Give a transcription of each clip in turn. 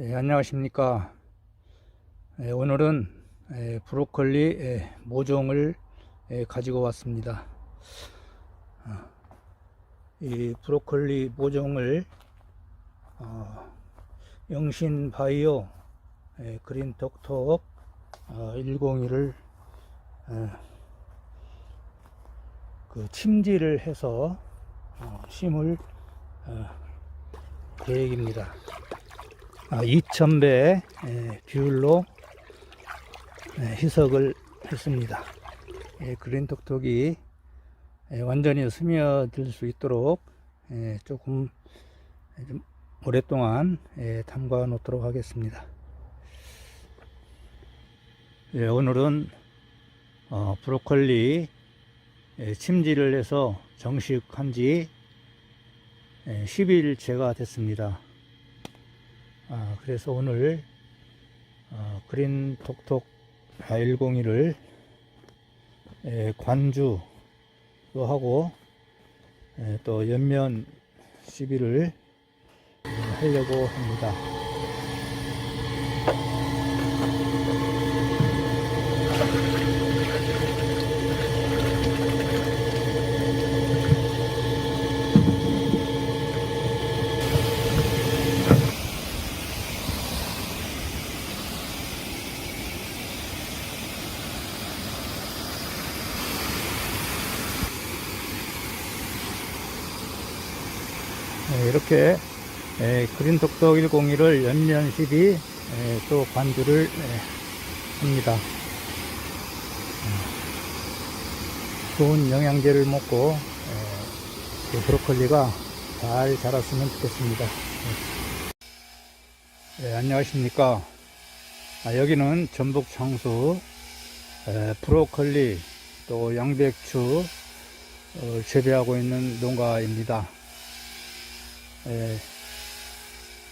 예, 안녕하십니까. 예, 오늘은 예, 브로콜리 예, 모종을 예, 가지고 왔습니다. 어, 이 브로콜리 모종을 어, 영신 바이오 예, 그린 톡톡 어, 101을 그 침지를 해서 어, 심을 어, 계획입니다. 아, 2000배 비율로 예, 희석을 했습니다. 예, 그린 톡톡이 예, 완전히 스며들 수 있도록 예, 조금 좀 오랫동안 예, 담가 놓도록 하겠습니다. 예, 오늘은 어, 브로콜리 예, 침지를 해서 정식한 지 10일째가 됐습니다. 아, 그래서 오늘 어, 그린 톡톡 101을 관주도 하고 에, 또 연면 시비를 하려고 합니다. 이렇게 에, 그린 톡톡 101을 연면 12 에, 또 관주를 에, 합니다. 어, 좋은 영양제를 먹고 에, 그 브로콜리가 잘 자랐으면 좋겠습니다. 네. 네, 안녕하십니까. 아, 여기는 전북 에, 브로콜리 또 양배추 어, 재배하고 있는 농가입니다. 에,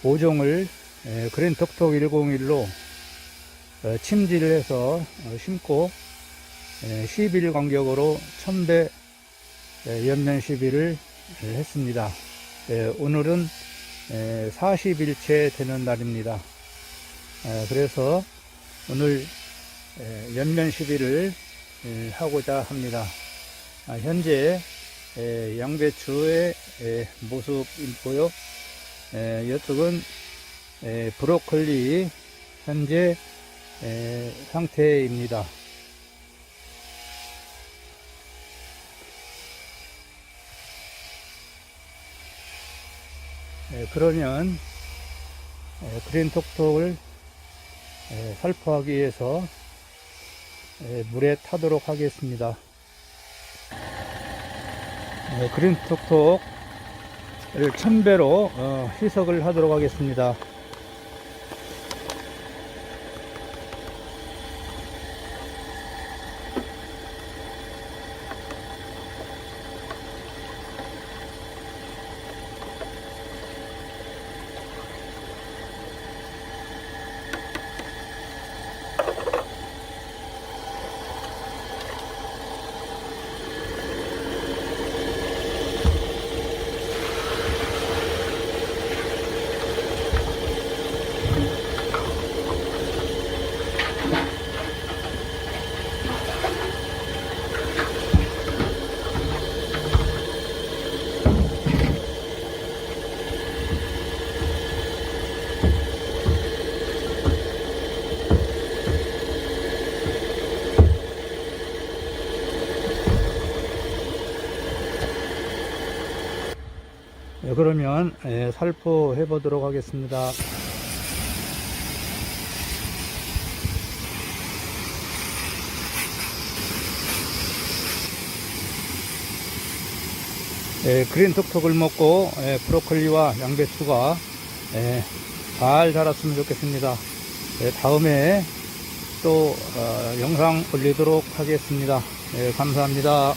5종을 에, 그린 톡톡 101로 어, 침지를 해서 어, 심고 에, 10일 간격으로 1000배 에, 연면 시비를 에, 했습니다. 에, 오늘은 에, 40일째 되는 날입니다. 에, 그래서 오늘 에, 연면 시비를 에, 하고자 합니다. 아, 현재 에, 양배추의 에, 모습이고요. 에, 이쪽은 에, 브로콜리 현재 에, 상태입니다. 에, 그러면 에, 그린 톡톡을 에, 살포하기 위해서 에, 물에 타도록 하겠습니다. 네, 그린 톡톡을 천배로 어, 희석을 하도록 하겠습니다. 네, 그러면 예, 살포해 보도록 하겠습니다. 예, 그린 톡톡을 먹고 예, 브로콜리와 양배추가 예, 잘 자랐으면 좋겠습니다. 예, 다음에 또 어, 영상 올리도록 하겠습니다. 예, 감사합니다.